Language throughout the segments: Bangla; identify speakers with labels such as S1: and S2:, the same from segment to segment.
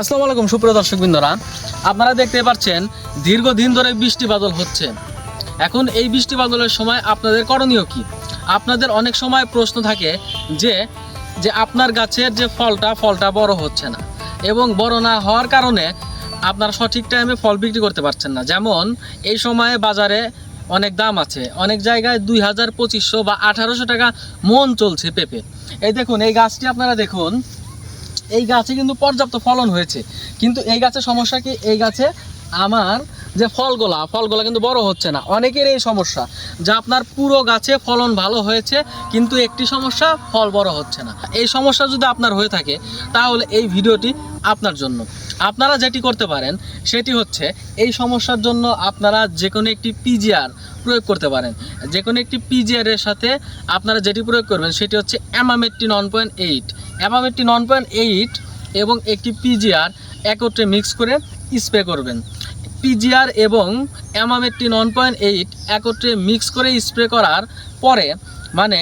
S1: আসসালামু আলাইকুম, সুপ্রিয় দর্শক বিন্দুরা আপনারা দেখতে পাচ্ছেন, দীর্ঘদিন ধরে বৃষ্টি বাদল হচ্ছে। এখন এই বৃষ্টি বাদলের সময় আপনাদের করণীয় কি? আপনাদের অনেক সময় প্রশ্ন থাকে যে যে আপনার গাছের যে ফলটা ফলটা বড় হচ্ছে না এবং বড় না হওয়ার কারণে আপনারা সঠিক টাইমে ফল বিক্রি করতে পারছেন না। যেমন, এই সময়ে বাজারে অনেক দাম আছে। অনেক জায়গায় দুই হাজার পঁচিশশো বা আঠারোশো টাকা মন চলছে পেঁপে। এই দেখুন, এই গাছটি আপনারা দেখুন এই গাছে কিন্তু পর্যাপ্ত ফলন হয়েছে। কিন্তু এই গাছের সমস্যা কি? এই গাছে আমার যে ফলগুলা ফলগুলা কিন্তু বড় হচ্ছে না। অনেকের এই সমস্যা যে আপনার পুরো গাছে ফলন ভালো হয়েছে, কিন্তু একটি সমস্যা, ফল বড় হচ্ছে না। এই সমস্যা যদি আপনার হয়ে থাকে, তাহলে এই ভিডিওটি আপনার জন্য। আপনারা যেটি করতে পারেন, সেটি হচ্ছে এই সমস্যার জন্য আপনারা যে কোনো একটি পিজিআর প্রয়োগ করতে পারেন। যে কোনো একটি পিজিআর এর সাথে আপনারা যেটি প্রয়োগ করবেন সেটি হচ্ছে অ্যামামেট্টি নন পয়েন্ট এইট অ্যামামেট্টি নন পয়েন্ট এইট এবং একটি পিজিআর একত্রে মিক্স করে স্প্রে করবেন। পিজিআর এবং অ্যামামেট্টি নন পয়েন্ট এইট একত্রে মিক্স করে স্প্রে করার পরে মানে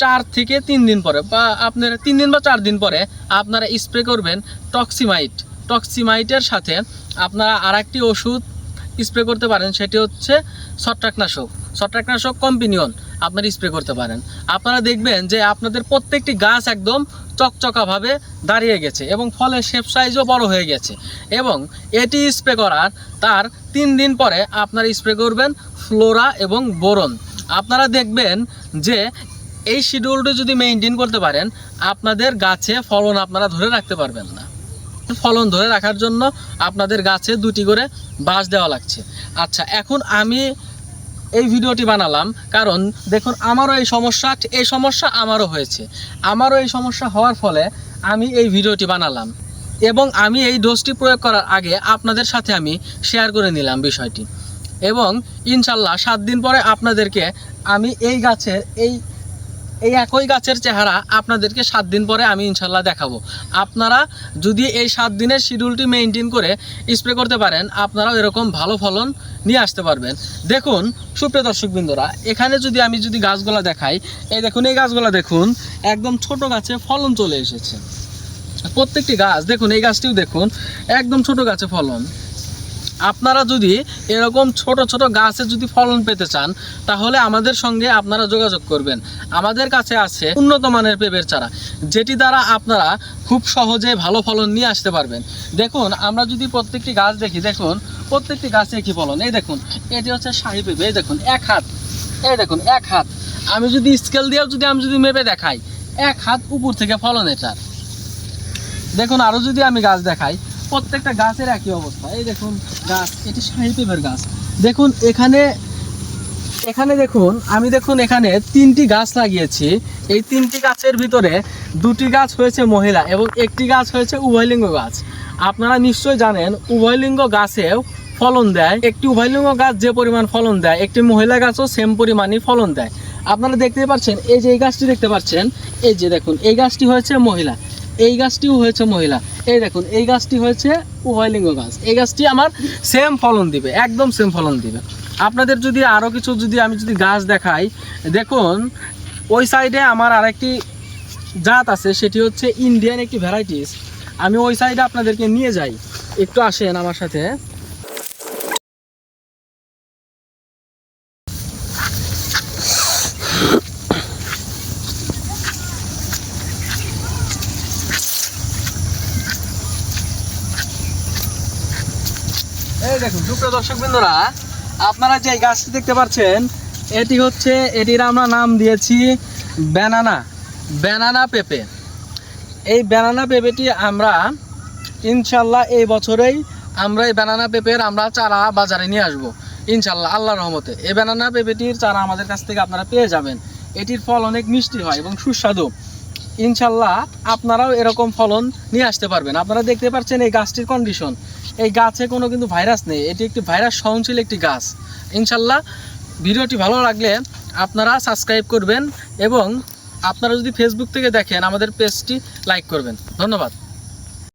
S1: চার থেকে তিন দিন পরে বা আপনার তিন দিন বা চার দিন পরে আপনারা স্প্রে করবেন টক্সিমাইট টক্সিমাইটের সাথে আপনারা আর একটি ওষুধ স্প্রে করতে পারেন, সেটি হচ্ছে ছত্রাকনাশক। ছত্রাকনাশক কম্পিনিয়ন আপনারা স্প্রে করতে পারেন। আপনারা দেখবেন যে আপনাদের প্রত্যেকটি গাছ একদম চকচকাভাবে দাঁড়িয়ে গেছে এবং ফলের শেপ সাইজও বড় হয়ে গেছে এবং এটি স্প্রে করার তার তিন দিন পরে আপনারা স্প্রে করবেন ফ্লোরা এবং বোরন। আপনারা দেখবেন যে এই শিডিউলটি যদি মেনটেন করতে পারেন, আপনাদের গাছে ফলন আপনারা ধরে রাখতে পারবেন না। ফলন ধরে রাখার জন্য আপনাদের গাছে দুটি করে বাঁশ দেওয়া লাগছে। আচ্ছা এখন আমি এই ভিডিওটি বানালাম কারণ দেখুন, আমারও এই সমস্যা এই সমস্যা আমারও হয়েছে। আমারও এই সমস্যা হওয়ার ফলে আমি এই ভিডিওটি বানালাম এবং আমি এই ডোজটি প্রয়োগ করার আগে আপনাদের সাথে আমি শেয়ার করে নিলাম বিষয়টি। এবং ইনশাল্লাহ সাত দিন পরে আপনাদেরকে আমি এই গাছের এই এই একই গাছের চেহারা আপনাদেরকে সাত দিন পরে আমি ইনশাল্লাহ দেখাবো। আপনারা যদি এই সাত দিনের শিডিউলটি মেনটেন করে স্প্রে করতে পারেন, আপনারাও এরকম ভালো ফলন নিয়ে আসতে পারবেন। দেখুন, সুপ্রিয় দর্শকবৃন্দরা, এখানে যদি আমি যদি গাছগুলা দেখাই, এই দেখুন, এই গাছগুলা দেখুন, একদম ছোট গাছে ফলন চলে এসেছে। প্রত্যেকটি গাছ, দেখুন, এই গাছটিও দেখুন, একদম ছোট গাছে ফলন। আপনারা যদি এরকম ছোট ছোট গাছে যদি ফলন পেতে চান, তাহলে আমাদের সঙ্গে আপনারা যোগাযোগ করবেন। আমাদের কাছে আছে উন্নত মানের পেঁপের চারা, যেটি দ্বারা আপনারা খুব সহজে ভালো ফলন নিয়ে আসতে পারবেন। দেখুন, আমরা যদি প্রত্যেকটি গাছ দেখি, দেখুন, প্রত্যেকটি গাছে কি ফলন? এই দেখুন, এটি হচ্ছে শাহি পেঁপে, এই দেখুন, এক হাত, এই দেখুন, এক হাত। আমি যদি স্কেল দিয়েও যদি আমি যদি মেপে দেখাই, এক হাত উপর থেকে ফলন এটার। দেখুন আরও যদি আমি গাছ দেখাই প্রত্যেকটা গাছের একই অবস্থা। এই দেখুন গাছ, এটি শাহি গাছ। দেখুন, এখানে এখানে দেখুন, আমি দেখুন এখানে তিনটি গাছ লাগিয়েছি। এই তিনটি গাছের ভিতরে দুটি গাছ হয়েছে মহিলা এবং একটি গাছ হয়েছে উভয়লিঙ্গ গাছ। আপনারা নিশ্চয় জানেন, উভয়লিঙ্গ গাছেও ফলন দেয়। একটি উভয়লিঙ্গ গাছ যে পরিমাণ ফলন দেয়, একটি মহিলা গাছও সেম পরিমাণই ফলন দেয়। আপনারা দেখতে পাচ্ছেন, এই যে এই গাছটি দেখতে পাচ্ছেন, এই যে দেখুন, এই গাছটি হয়েছে মহিলা। এই গাছটিও হয়েছে মহিলা। এই দেখুন, এই গাছটি হয়েছে উভয়লিঙ্গ গাছ। এই গাছটি আমার সেম ফলন দিবে, একদম সেম ফলন দিবে। আপনাদের যদি আরও কিছু যদি আমি যদি গাছ দেখাই, দেখুন, ওই সাইডে আমার আরেকটি জাত আছে, সেটি হচ্ছে ইন্ডিয়ান একটি ভ্যারাইটিস আমি ওই সাইডে আপনাদেরকে নিয়ে যাই। একটু আসেন আমার সাথে। এই দেখুন আপনারা যে গাছটি দেখতে পাচ্ছেন, এটি হচ্ছে, এটির আমরা নাম দিয়েছি ব্যানানা ব্যানানা পেঁপে। এই ব্যানানা পেঁপেটি আমরা, ইনশাল্লাহ এই বছরেই আমরা এই ব্যানানা পেঁপের আমরা চারা বাজারে নিয়ে আসব, ইনশাল্লাহ আল্লাহ রহমতে। এই ব্যানানা পেঁপেটির চারা আমাদের কাছ থেকে আপনারা পেয়ে যাবেন। এটির ফল অনেক মিষ্টি হয় এবং সুস্বাদু। ইনশাল্লাহ, আপনারাও এরকম ফলন নিয়ে আসতে পারবেন। আপনারা দেখতে পাচ্ছেন এই গাছটির কন্ডিশন এই গাছে কোনো কিন্তু ভাইরাস নেই। এটি একটি ভাইরাস সহনশীল একটি গাছ। ইনশাল্লাহ ভিডিওটি ভালো লাগলে আপনারা সাবস্ক্রাইব করবেন এবং আপনারা যদি ফেসবুক থেকে দেখেন, আমাদের পেজটি লাইক করবেন। ধন্যবাদ।